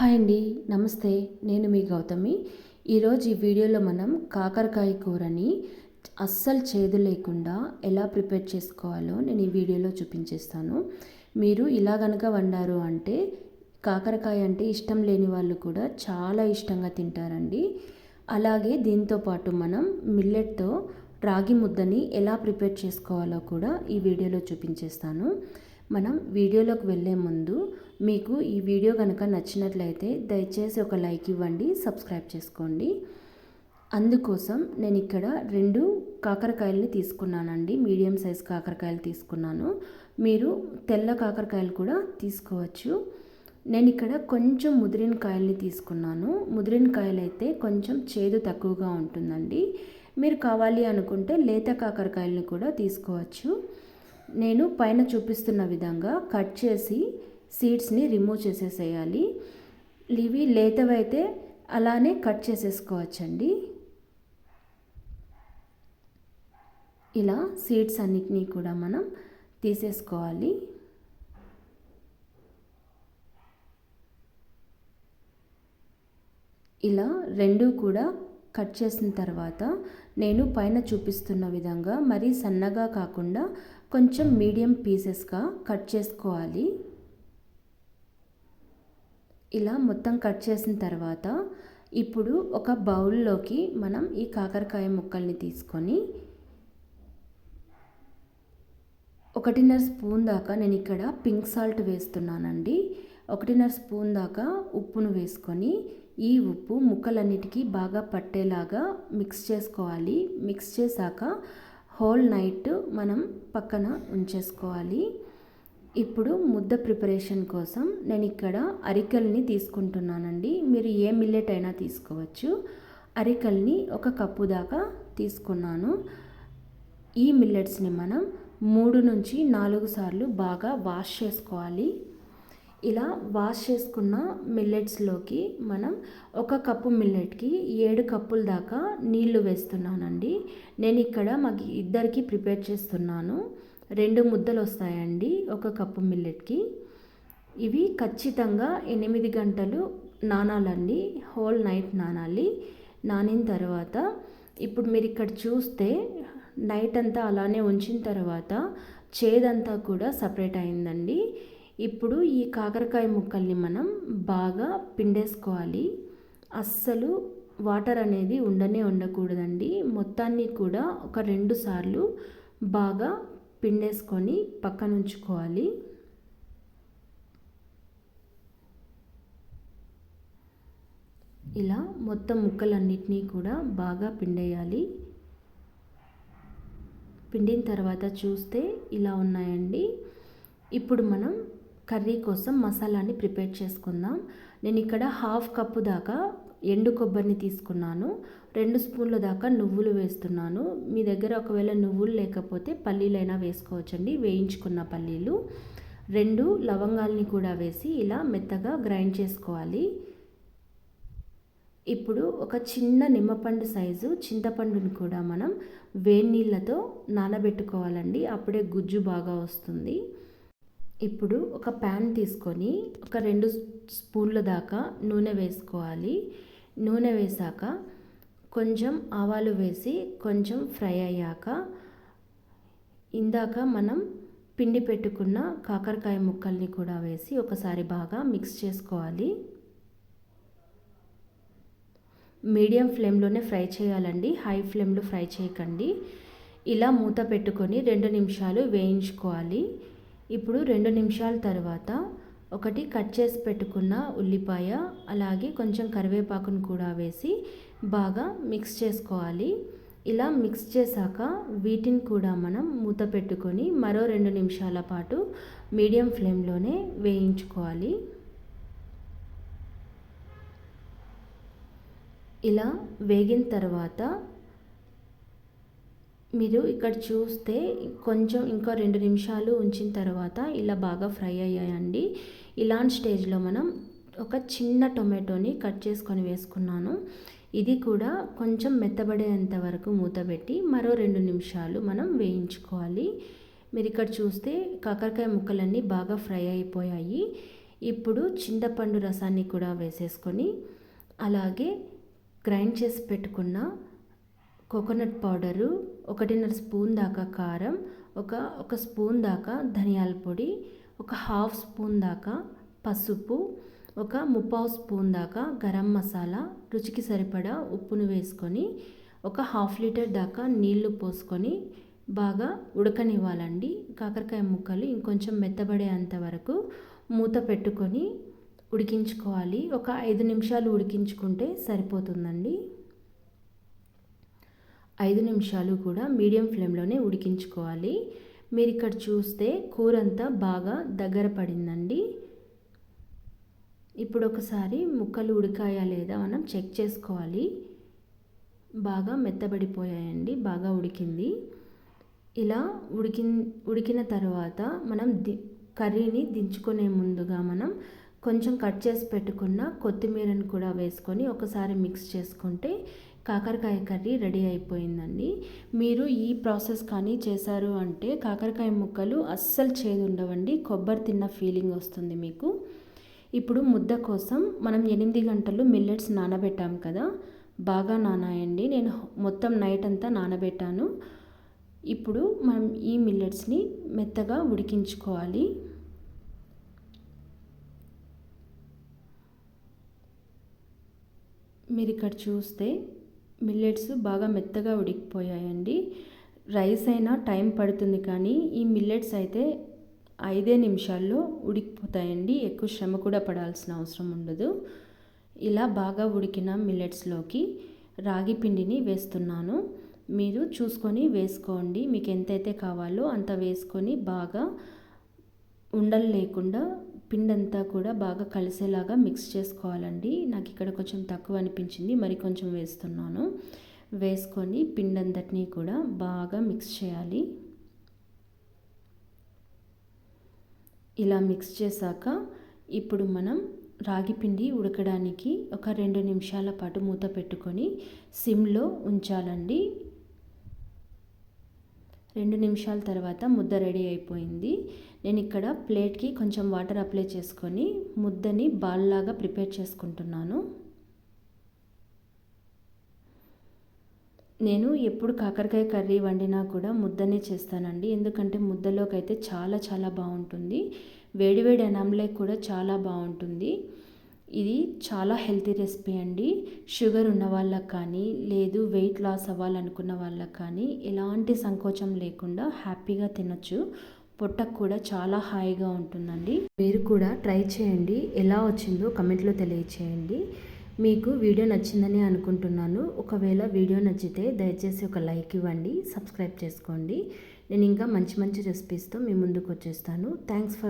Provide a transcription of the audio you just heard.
Hi అండి నమస్తే నేను మీ గౌతమి. ఈరోజు ఈ వీడియోలో మనం కాకరకాయ కూరని అస్సలు చేదు లేకుండా ఎలా ప్రిపేర్ చేసుకోవాలో నేను ఈ వీడియోలో చూపించేస్తాను. మీరు ఇలా కనుక వండారు అంటే కాకరకాయ అంటే ఇష్టం లేని వాళ్ళు కూడా చాలా ఇష్టంగా తింటారండి. అలాగే దీంతోపాటు మనం మిల్లెట్తో రాగి ముద్దని ఎలా ప్రిపేర్ చేసుకోవాలో కూడా ఈ వీడియోలో చూపించేస్తాను. మనం వీడియోలోకి వెళ్ళే ముందు మీకు ఈ వీడియో కనుక నచ్చినట్లయితే దయచేసి ఒక లైక్ ఇవ్వండి సబ్స్క్రైబ్ చేసుకోండి. అందుకోసం నేను ఇక్కడ రెండు కాకరకాయలని తీసుకున్నానండి. మీడియం సైజ్ కాకరకాయలు తీసుకున్నాను. మీరు తెల్ల కాకరకాయలు కూడా తీసుకోవచ్చు. నేను ఇక్కడ కొంచెం ముదిరిన కాయల్ని తీసుకున్నాను. ముదిరిన కాయలు అయితే కొంచెం చేదు తక్కువగా ఉంటుందండి. మీరు కావాలి అనుకుంటే లేత కాకరకాయలను కూడా తీసుకోవచ్చు. నేను పైన చూపిస్తున్న విధంగా కట్ చేసి సీడ్స్ని రిమూవ్ చేసేసేయాలి. ఇవి లేతవైతే అలానే కట్ చేసేసుకోవచ్చండి. ఇలా సీడ్స్ అన్నిటినీ కూడా మనం తీసేసుకోవాలి. ఇలా రెండు కూడా కట్ చేసిన తర్వాత నేను పైన చూపిస్తున్న విధంగా మరీ సన్నగా కాకుండా కొంచెం మీడియం పీసెస్గా కట్ చేసుకోవాలి. ఇలా మొత్తం కట్ చేసిన తర్వాత ఇప్పుడు ఒక బౌల్లోకి మనం ఈ కాకరకాయ ముక్కల్ని తీసుకొని ఒకటిన్నర స్పూన్ దాకా నేను ఇక్కడ పింక్ సాల్ట్ వేస్తున్నానండి. ఒకటిన్నర స్పూన్ దాకా ఉప్పును వేసుకొని ఈ ఉప్పు ముక్కలన్నిటికీ బాగా పట్టేలాగా మిక్స్ చేసుకోవాలి. మిక్స్ చేశాక హోల్ నైట్ మనం పక్కన ఉంచేసుకోవాలి. ఇప్పుడు ముద్ద ప్రిపరేషన్ కోసం నేను ఇక్కడ అరికల్ని తీసుకుంటున్నానండి. మీరు ఏ మిల్లెట్ అయినా తీసుకోవచ్చు. అరికల్ని ఒక కప్పు దాకా తీసుకున్నాను. ఈ మిల్లెట్స్ని మనం మూడు నుంచి నాలుగు సార్లు బాగా వాష్ చేసుకోవాలి. ఇలా వాష్ చేసుకున్న మిల్లెట్స్లోకి మనం ఒక కప్పు మిల్లెట్కి ఏడు కప్పుల దాకా నీళ్ళు వేస్తున్నానండి. నేను ఇక్కడ మాకు ఇద్దరికి ప్రిపేర్ చేస్తున్నాను. రెండు ముద్దలు వస్తాయండి ఒక కప్పు మిల్లెట్కి. ఇవి ఖచ్చితంగా ఎనిమిది గంటలు నానాలండి. హోల్ నైట్ నానాలి. నానిన తర్వాత ఇప్పుడు మీరు ఇక్కడ చూస్తే నైట్ అంతా అలానే ఉంచిన తర్వాత చేదంతా కూడా సపరేట్ అయిందండి. ఇప్పుడు ఈ కాకరకాయ ముక్కల్ని మనం బాగా పిండేసుకోవాలి. అస్సలు వాటర్ అనేది ఉండనే ఉండకూడదండి. మొత్తాన్ని కూడా ఒక రెండు సార్లు బాగా పిండేసుకొని పక్కన ఉంచుకోవాలి. ఇలా మొత్తం ముక్కలన్నిటినీ కూడా బాగా పిండేయాలి. పిండిన తర్వాత చూస్తే ఇలా ఉన్నాయండి. ఇప్పుడు మనం కర్రీ కోసం మసాలాని ప్రిపేర్ చేసుకుందాం. నేను ఇక్కడ హాఫ్ కప్పు దాకా ఎండు కొబ్బరిని తీసుకున్నాను. రెండు స్పూన్ల దాకా నువ్వులు వేస్తున్నాను. మీ దగ్గర ఒకవేళ నువ్వులు లేకపోతే పల్లీలైనా వేసుకోవచ్చండి. వేయించుకున్న పల్లీలు. రెండు లవంగాల్ని కూడా వేసి ఇలా మెత్తగా గ్రైండ్ చేసుకోవాలి. ఇప్పుడు ఒక చిన్న నిమ్మపండు సైజు చింతపండుని కూడా మనం వేడి నీళ్ళతో నానబెట్టుకోవాలండి. అప్పుడే గుజ్జు బాగా వస్తుంది. ఇప్పుడు ఒక ప్యాన్ తీసుకొని ఒక రెండు స్పూన్ల దాకా నూనె వేసుకోవాలి. నూనె వేసాక కొంచెం ఆవాలు వేసి కొంచెం ఫ్రై అయ్యాక ఇందాక మనం పిండి పెట్టుకున్న కాకరకాయ ముక్కల్ని కూడా వేసి ఒకసారి బాగా మిక్స్ చేసుకోవాలి. మీడియం ఫ్లేమ్లోనే ఫ్రై చేయాలండి. హై ఫ్లేమ్లో ఫ్రై చేయకండి. ఇలా మూత పెట్టుకొని రెండు నిమిషాలు వేయించుకోవాలి. ఇప్పుడు రెండు నిమిషాల తర్వాత ఒకటి కట్ చేసి పెట్టుకున్న ఉల్లిపాయ అలాగే కొంచెం కరివేపాకును కూడా వేసి బాగా మిక్స్ చేసుకోవాలి. ఇలా మిక్స్ చేశాక వీటిని కూడా మనం మూత పెట్టుకొని మరో రెండు నిమిషాల పాటు మీడియం ఫ్లేమ్లోనే వేయించుకోవాలి. ఇలా వేగిన తర్వాత మీరు ఇక్కడ చూస్తే కొంచెం ఇంకా రెండు నిమిషాలు ఉంచిన తర్వాత ఇలా బాగా ఫ్రై అయ్యాయండి. ఇలాంటి స్టేజ్లో మనం ఒక చిన్న టొమాటోని కట్ చేసుకొని వేసుకున్నాను. ఇది కూడా కొంచెం మెత్తబడేంత వరకు మూతబెట్టి మరో రెండు నిమిషాలు మనం వేయించుకోవాలి. మీరు ఇక్కడ చూస్తే కాకరకాయ ముక్కలన్నీ బాగా ఫ్రై అయిపోయాయి. ఇప్పుడు చింతపండు రసాన్ని కూడా వేసేసుకొని అలాగే గ్రైండ్ చేసి పెట్టుకున్న కోకోనట్ పౌడరు ఒకటిన్నర స్పూన్ దాకా కారం ఒక ఒక స్పూన్ దాకా ధనియాల పొడి ఒక హాఫ్ స్పూన్ దాకా పసుపు ఒక ముప్పావు స్పూన్ దాకా గరం మసాలా రుచికి సరిపడా ఉప్పును వేసుకొని ఒక హాఫ్ లీటర్ దాకా నీళ్ళు పోసుకొని బాగా ఉడకనివ్వాలండి. కాకరకాయ ముక్కలు ఇంకొంచెం మెత్తబడేంత వరకు మూత పెట్టుకొని ఉడికించుకోవాలి. ఒక ఐదు నిమిషాలు ఉడికించుకుంటే సరిపోతుందండి. ఐదు నిమిషాలు కూడా మీడియం ఫ్లేమ్లోనే ఉడికించుకోవాలి. మీరు ఇక్కడ చూస్తే కూర అంతా బాగా దగ్గర పడిందండి. ఇప్పుడు ఒకసారి ముక్కలు ఉడికాయా లేదా మనం చెక్ చేసుకోవాలి. బాగా మెత్తబడిపోయాయండి బాగా ఉడికింది. ఇలా ఉడికి ఉడికిన తర్వాత మనం ది కర్రీని దించుకునే ముందుగా మనం కొంచెం కట్ చేసి పెట్టుకున్న కొత్తిమీరని కూడా వేసుకొని ఒకసారి మిక్స్ చేసుకుంటే కాకరకాయ కర్రీ రెడీ అయిపోయిందండి. మీరు ఈ ప్రాసెస్ కానీ చేశారు అంటే కాకరకాయ ముక్కలు అస్సలు చేదు ఉండవండి కొబ్బరి తిన్న ఫీలింగ్ వస్తుంది మీకు. ఇప్పుడు ముద్ద కోసం మనం ఎనిమిది గంటలు మిల్లెట్స్ నానబెట్టాం కదా. బాగా నానాయండి. నేను మొత్తం నైట్ అంతా నానబెట్టాను. ఇప్పుడు మనం ఈ మిల్లెట్స్ని మెత్తగా ఉడికించుకోవాలి. మీరు ఇక్కడ చూస్తే మిల్లెట్స్ బాగా మెత్తగా ఉడికిపోయాయండి. రైస్ అయినా టైం పడుతుంది కానీ ఈ మిల్లెట్స్ అయితే ఐదే నిమిషాల్లో ఉడికిపోతాయండి. ఎక్కువ శ్రమ కూడా పడాల్సిన అవసరం ఉండదు. ఇలా బాగా ఉడికిన మిల్లెట్స్లోకి రాగి పిండిని వేస్తున్నాను. మీరు చూసుకొని వేసుకోండి. మీకు ఎంతైతే కావాలో అంత వేసుకొని బాగా ఉండలు లేకుండా పిండి అంతా కూడా బాగా కలిసేలాగా మిక్స్ చేసుకోవాలండి. నాకు ఇక్కడ కొంచెం తక్కువ అనిపించింది మరి కొంచెం వేస్తున్నాను. వేసుకొని పిండంతటినీ కూడా బాగా మిక్స్ చేయాలి. ఇలా మిక్స్ చేశాక ఇప్పుడు మనం రాగి పిండి ఉడకడానికి ఒక రెండు నిమిషాల పాటు మూత పెట్టుకొని సిమ్లో ఉంచాలండి. రెండు నిమిషాల తర్వాత ముద్ద రెడీ అయిపోయింది. నేను ఇక్కడ ప్లేట్కి కొంచెం వాటర్ అప్లై చేసుకొని ముద్దని బాల్ లాగా ప్రిపేర్ చేసుకుంటున్నాను. నేను ఎప్పుడు కాకరకాయ కర్రీ వండినా కూడా ముద్దనే చేస్తానండి. ఎందుకంటే ముద్దలోకి అయితే చాలా చాలా బాగుంటుంది. వేడివేడి అన్నంలో కూడా చాలా బాగుంటుంది. ఇది చాలా హెల్తీ రెసిపీ అండి. షుగర్ ఉన్న వాళ్ళకి కానీ లేదు వెయిట్ లాస్ అవ్వాలనుకున్న వాళ్ళకి కానీ ఎలాంటి సంకోచం లేకుండా హ్యాపీగా తినొచ్చు. పొట్టకు కూడా చాలా హాయిగా ఉంటుందండి. మీరు కూడా ట్రై చేయండి. ఎలా వచ్చిందో కమెంట్లో తెలియచేయండి. మీకు వీడియో నచ్చిందని అనుకుంటున్నాను. ఒకవేళ వీడియో నచ్చితే దయచేసి ఒక లైక్ ఇవ్వండి సబ్స్క్రైబ్ చేసుకోండి. నేను ఇంకా మంచి మంచి రెసిపీస్తో మీ ముందుకు వచ్చేస్తాను. Thanks for